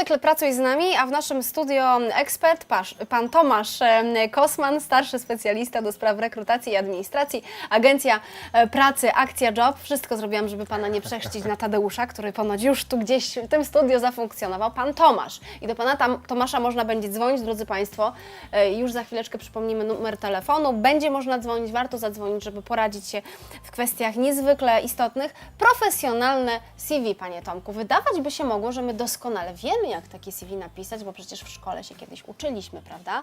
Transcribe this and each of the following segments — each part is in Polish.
cykl Pracuj z nami, a w naszym studio ekspert, pan Tomasz em, Kosman, starszy specjalista do spraw rekrutacji i administracji, Agencja e, Pracy, Akcja Job. Wszystko zrobiłam, żeby pana nie przechrzcić na Tadeusza, który ponoć już tu gdzieś w tym studio zafunkcjonował. Pan Tomasz. I do pana tam, Tomasza można będzie dzwonić, drodzy państwo. E, Już za chwileczkę przypomnimy numer telefonu. Będzie można dzwonić, warto zadzwonić, żeby poradzić się w kwestiach niezwykle istotnych. Profesjonalne CV, panie Tomku. Wydawać by się mogło, że my doskonale wiemy, jak takie CV napisać, bo przecież w szkole się kiedyś uczyliśmy, prawda?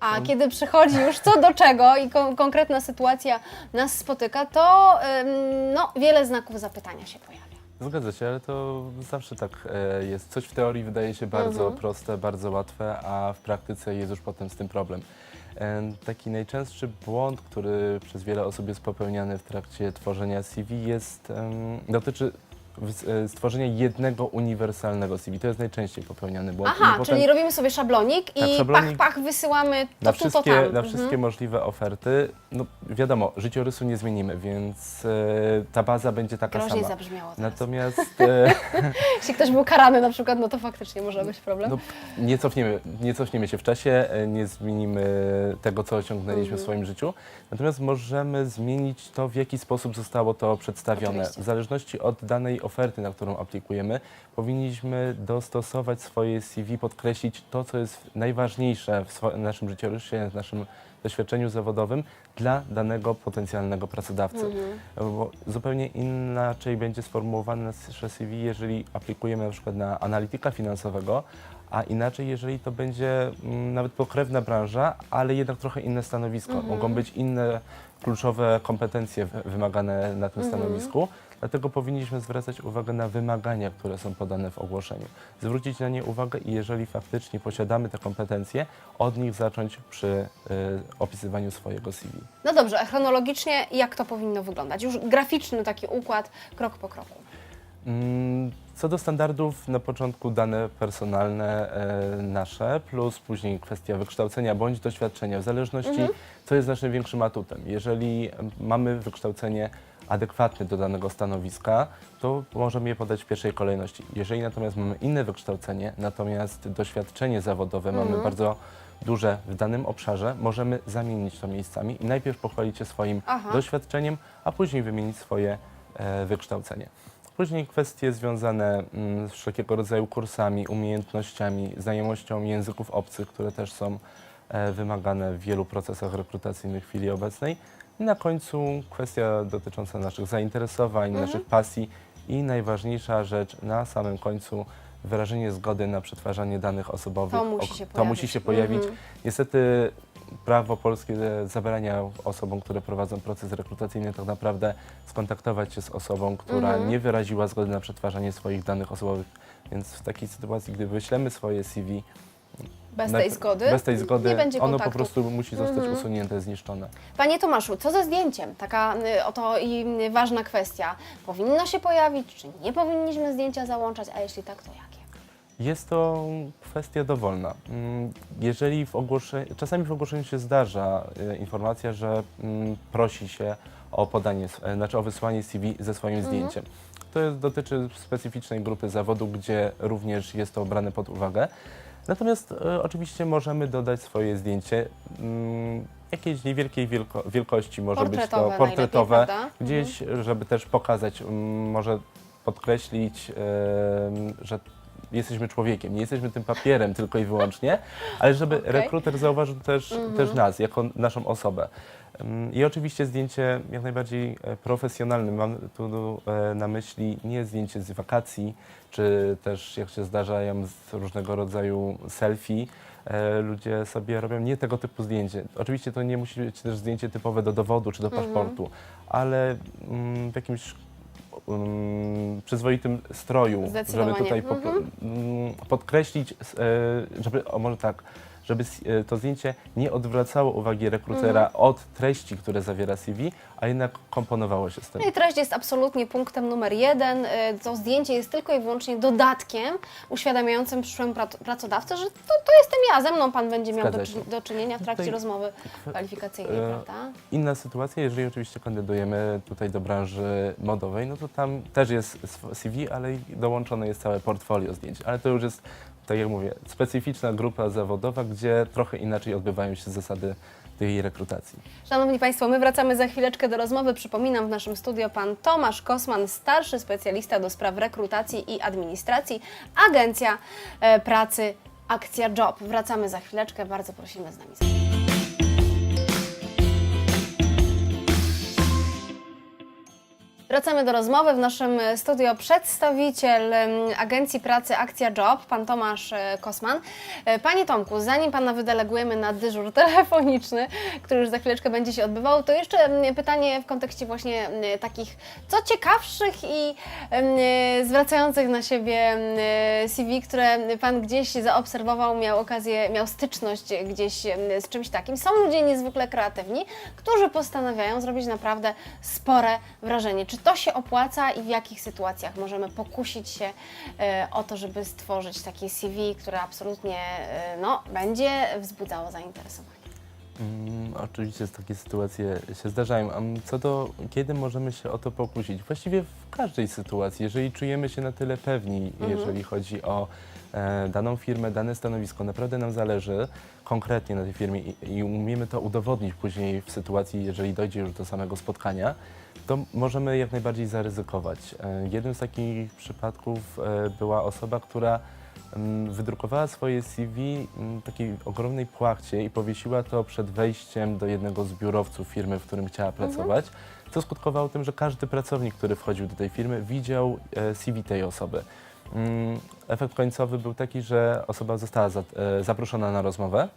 A kiedy przychodzi już co do czego i kon- konkretna sytuacja nas spotyka, to ym, no, wiele znaków zapytania się pojawia. Zgadza się, ale to zawsze tak e, jest. Coś w teorii wydaje się bardzo Mhm. proste, bardzo łatwe, a w praktyce jest już potem z tym problem. E, Taki najczęstszy błąd, który przez wiele osób jest popełniany w trakcie tworzenia CV jest, dotyczy e, stworzenia jednego uniwersalnego CV. To jest najczęściej popełniany błąd. Aha, I potem czyli robimy sobie szablonik i Tak, szablonik pach, pach, wysyłamy to na tu, to wszystkie, tam. na Mhm. wszystkie możliwe oferty, no wiadomo, życiorysu nie zmienimy, więc e, ta baza będzie taka Groźnie sama. zabrzmiało teraz. Natomiast e, Jeśli ktoś był karany na przykład, no to faktycznie może być problem. No, nie, cofniemy, nie cofniemy się w czasie, e, nie zmienimy tego, co osiągnęliśmy Mhm. w swoim życiu, natomiast możemy zmienić to, w jaki sposób zostało to przedstawione. Oczywiście. W zależności od danej oferty, na którą aplikujemy, powinniśmy dostosować swoje CV, podkreślić to, co jest najważniejsze w naszym życiorysie, w naszym doświadczeniu zawodowym dla danego potencjalnego pracodawcy. Mhm. Bo zupełnie inaczej będzie sformułowane nasze CV, jeżeli aplikujemy na przykład na analityka finansowego, a inaczej, jeżeli to będzie mm, nawet pokrewna branża, ale jednak trochę inne stanowisko. Mhm. Mogą być inne kluczowe kompetencje wymagane na tym Mhm. stanowisku. Dlatego powinniśmy zwracać uwagę na wymagania, które są podane w ogłoszeniu. Zwrócić na nie uwagę i jeżeli faktycznie posiadamy te kompetencje, od nich zacząć przy y, opisywaniu swojego CV. No dobrze, a chronologicznie jak to powinno wyglądać? Już graficzny taki układ, krok po kroku. Mm, Co do standardów, na początku dane personalne e, nasze, plus później kwestia wykształcenia bądź doświadczenia, w zależności Mhm. co jest naszym większym atutem. Jeżeli em, mamy wykształcenie adekwatne do danego stanowiska, to możemy je podać w pierwszej kolejności. Jeżeli natomiast mamy inne wykształcenie, natomiast doświadczenie zawodowe Mhm. mamy bardzo duże w danym obszarze, możemy zamienić to miejscami i najpierw pochwalić się swoim Aha. doświadczeniem, a później wymienić swoje e, wykształcenie. Później kwestie związane mm, z wszelkiego rodzaju kursami, umiejętnościami, znajomością języków obcych, które też są e, wymagane w wielu procesach rekrutacyjnych w chwili obecnej. I na końcu kwestia dotycząca naszych zainteresowań, Mhm. naszych pasji i najważniejsza rzecz na samym końcu wyrażenie zgody na przetwarzanie danych osobowych. To musi się to musi pojawić. się pojawić. Mhm. Niestety prawo polskie zabrania osobom, które prowadzą proces rekrutacyjny, tak naprawdę skontaktować się z osobą, która Mhm. nie wyraziła zgody na przetwarzanie swoich danych osobowych. Więc w takiej sytuacji, gdy wyślemy swoje CV, Bez tej zgody bez tej zgody nie będzie ono kontaktu. po prostu musi zostać Mhm. usunięte, zniszczone. Panie Tomaszu, co ze zdjęciem? Taka y, oto i y, ważna kwestia. Powinno się pojawić, czy nie powinniśmy zdjęcia załączać, a jeśli tak, to jakie? Jest to kwestia dowolna. Mm, Jeżeli w ogłoszeniu, czasami w ogłoszeniu się zdarza e, informacja, że mm, prosi się o podanie, s- e, znaczy o wysłanie CV ze swoim Mhm. zdjęciem. To jest, dotyczy specyficznej grupy zawodu, gdzie również jest to brane pod uwagę. Natomiast e, oczywiście możemy dodać swoje zdjęcie mm, jakiejś niewielkiej wielko, wielkości, może być Portretowe to najlepiej, portretowe, prawda? Mhm. gdzieś, żeby też pokazać, mm, może podkreślić, em, że jesteśmy człowiekiem, nie jesteśmy tym papierem tylko i wyłącznie, ale żeby Okej. rekruter zauważył też, Mhm. też nas, jako naszą osobę. Ym, I oczywiście zdjęcie jak najbardziej e, profesjonalne. Mam tu e, na myśli nie zdjęcie z wakacji, czy też jak się zdarzają z różnego rodzaju selfie. E, Ludzie sobie robią nie tego typu zdjęcie. Oczywiście to nie musi być też zdjęcie typowe do dowodu czy do Mhm. paszportu, ale mm, w jakimś um, przyzwoitym stroju, żeby Zdecydowanie. tutaj po, Mhm. mm, podkreślić, e, żeby, o może tak, żeby e, to zdjęcie nie odwracało uwagi rekrutera Mhm. od treści, które zawiera CV, a jednak komponowało się z tym. No i treść jest absolutnie punktem numer jeden. Y, To zdjęcie jest tylko i wyłącznie dodatkiem uświadamiającym przyszłym prac- pracodawcy, że to, to jestem ja, ze mną pan będzie miał do, do czynienia w trakcie Tutaj rozmowy kwalifikacyjnej, e, prawda? Inna sytuacja, jeżeli oczywiście kandydujemy tutaj do branży modowej, no to tam też jest CV, ale dołączone jest całe portfolio zdjęć, ale to już jest tak jak mówię, specyficzna grupa zawodowa, gdzie trochę inaczej odbywają się zasady tej rekrutacji. Szanowni Państwo, my wracamy za chwileczkę do rozmowy. Przypominam, w naszym studio pan Tomasz Kosman, starszy specjalista do spraw rekrutacji i administracji, Agencja e, Pracy Akcja Job. Wracamy za chwileczkę, bardzo prosimy z nami. Wracamy do rozmowy. W naszym studio przedstawiciel Agencji Pracy Akcja Job, pan Tomasz e, Kosman. E, Panie Tomku, zanim pana wydelegujemy na dyżur telefoniczny, który już za chwileczkę będzie się odbywał, to jeszcze pytanie w kontekście właśnie takich co ciekawszych i e, zwracających na siebie e, CV, które pan gdzieś zaobserwował, miał okazję, miał styczność gdzieś z czymś takim. Są ludzie niezwykle kreatywni, którzy postanawiają zrobić naprawdę spore wrażenie. Czy to się opłaca i w jakich sytuacjach możemy pokusić się e, o to, żeby stworzyć takie CV, które absolutnie e, no, będzie wzbudzało zainteresowanie? Mm, oczywiście takie sytuacje się zdarzają. A co do kiedy możemy się o to pokusić? Właściwie w każdej sytuacji, jeżeli czujemy się na tyle pewni, jeżeli chodzi o daną firmę, dane stanowisko, naprawdę nam zależy konkretnie na tej firmie i, i umiemy to udowodnić później w sytuacji, jeżeli dojdzie już do samego spotkania, to możemy jak najbardziej zaryzykować. E, jednym z takich przypadków e, była osoba, która Mm, wydrukowała swoje CV w takiej ogromnej płachcie i powiesiła to przed wejściem do jednego z biurowców firmy, w którym chciała pracować, co skutkowało tym, że każdy pracownik, który wchodził do tej firmy, widział e, CV tej osoby. Mm, Efekt końcowy był taki, że osoba została za, e, zaproszona na rozmowę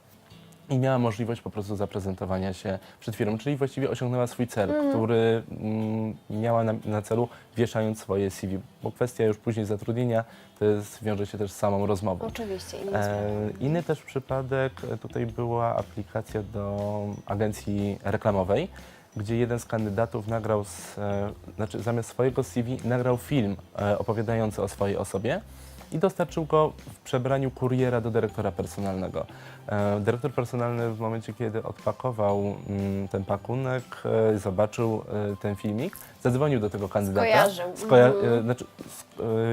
i miała możliwość po prostu zaprezentowania się przed firmą, czyli właściwie osiągnęła swój cel, który mm, miała na, na celu wieszając swoje CV, bo kwestia już później zatrudnienia to jest, wiąże się też z samą rozmową. Oczywiście. E, inny też przypadek, e, tutaj była aplikacja do agencji reklamowej, gdzie jeden z kandydatów nagrał, z, e, znaczy zamiast swojego CV nagrał film e, opowiadający o swojej osobie i dostarczył go w przebraniu kuriera do dyrektora personalnego. E, dyrektor personalny w momencie, kiedy odpakował mm, ten pakunek, e, zobaczył e, ten filmik, zadzwonił do tego kandydata. Skojarzył. Skoja- Mhm. znaczy,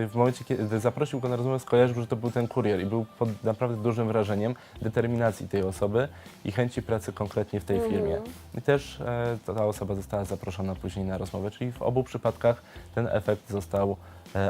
w momencie, kiedy zaprosił go na rozmowę, skojarzył, że to był ten kurier i był pod naprawdę dużym wrażeniem determinacji tej osoby i chęci pracy konkretnie w tej Mhm. firmie. I też ta, osoba została zaproszona później na rozmowę, czyli w obu przypadkach ten efekt został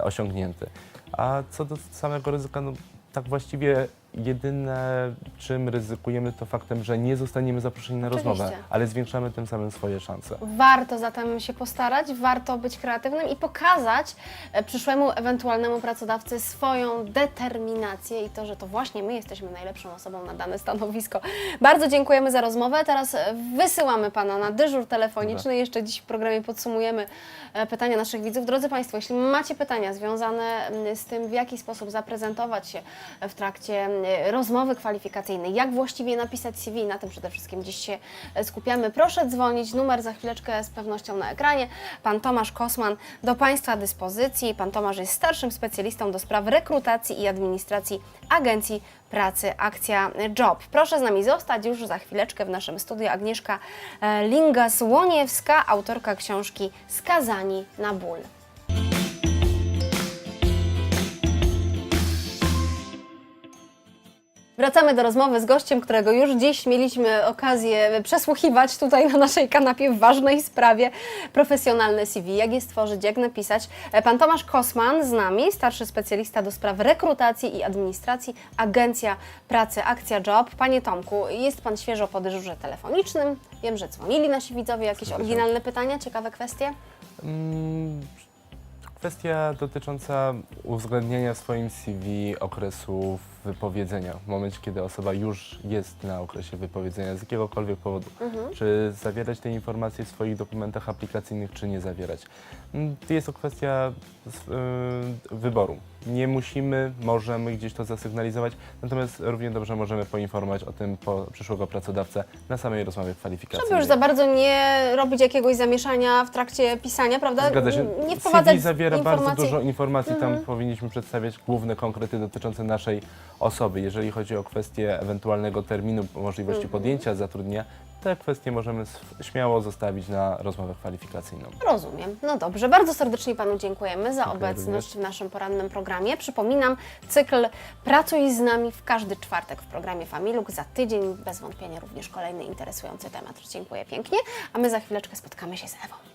osiągnięty. A co do samego ryzyka, no tak właściwie jedyne, czym ryzykujemy, to faktem, że nie zostaniemy zaproszeni na Oczywiście. rozmowę, ale zwiększamy tym samym swoje szanse. Warto zatem się postarać, warto być kreatywnym i pokazać e, przyszłemu ewentualnemu pracodawcy swoją determinację i to, że to właśnie my jesteśmy najlepszą osobą na dane stanowisko. Bardzo dziękujemy za rozmowę. Teraz e, wysyłamy Pana na dyżur telefoniczny. Jeszcze dziś w programie podsumujemy e, pytania naszych widzów. Drodzy Państwo, jeśli macie pytania związane mm, z tym, w jaki sposób zaprezentować się w trakcie mm, rozmowy kwalifikacyjnej, jak właściwie napisać CV, na tym przede wszystkim dziś się e, skupiamy. Proszę dzwonić, numer za chwileczkę z pewnością na ekranie. Pan Tomasz Kosman do Państwa dyspozycji. Pan Tomasz jest starszym specjalistą do spraw rekrutacji i administracji Agencji Pracy Akcja Job. Proszę z nami zostać już za chwileczkę w naszym studiu Agnieszka e, Lingas-Łoniewska, autorka książki Skazani na ból. Wracamy do rozmowy z gościem, którego już dziś mieliśmy okazję przesłuchiwać tutaj na naszej kanapie w ważnej sprawie profesjonalne CV. Jak je stworzyć, jak napisać. Pan Tomasz Kosman z nami, starszy specjalista do spraw rekrutacji i administracji, Agencja Pracy Akcja Job. Panie Tomku, jest Pan świeżo po dyżurze telefonicznym. Wiem, że dzwonili nasi widzowie. Jakieś oryginalne pytania, ciekawe kwestie? Mm, Kwestia dotycząca uwzględnienia w swoim CV okresu wypowiedzenia, w momencie, kiedy osoba już jest na okresie wypowiedzenia z jakiegokolwiek powodu. Czy zawierać te informacje w swoich dokumentach aplikacyjnych, czy nie zawierać. Mm, jest to kwestia z- y, wyboru. Nie musimy, możemy gdzieś to zasygnalizować, natomiast równie dobrze możemy poinformować o tym po przyszłego pracodawcę na samej rozmowie kwalifikacyjnej. Żeby już za bardzo nie robić jakiegoś zamieszania w trakcie pisania, prawda? Zgadza się. Nie wprowadzać CV zawiera bardzo informacji. dużo informacji. Tam powinniśmy przedstawiać główne konkrety dotyczące naszej osoby. Jeżeli chodzi o kwestię ewentualnego terminu, możliwości Mhm. podjęcia zatrudnienia, te kwestie możemy śmiało zostawić na rozmowę kwalifikacyjną. Rozumiem. No dobrze, bardzo serdecznie Panu dziękujemy za Dziękuję obecność również. w naszym porannym programie. Przypominam, cykl Pracuj z nami w każdy czwartek w programie Familuk. Za tydzień bez wątpienia również kolejny interesujący temat. Dziękuję pięknie, a my za chwileczkę spotkamy się z Ewą.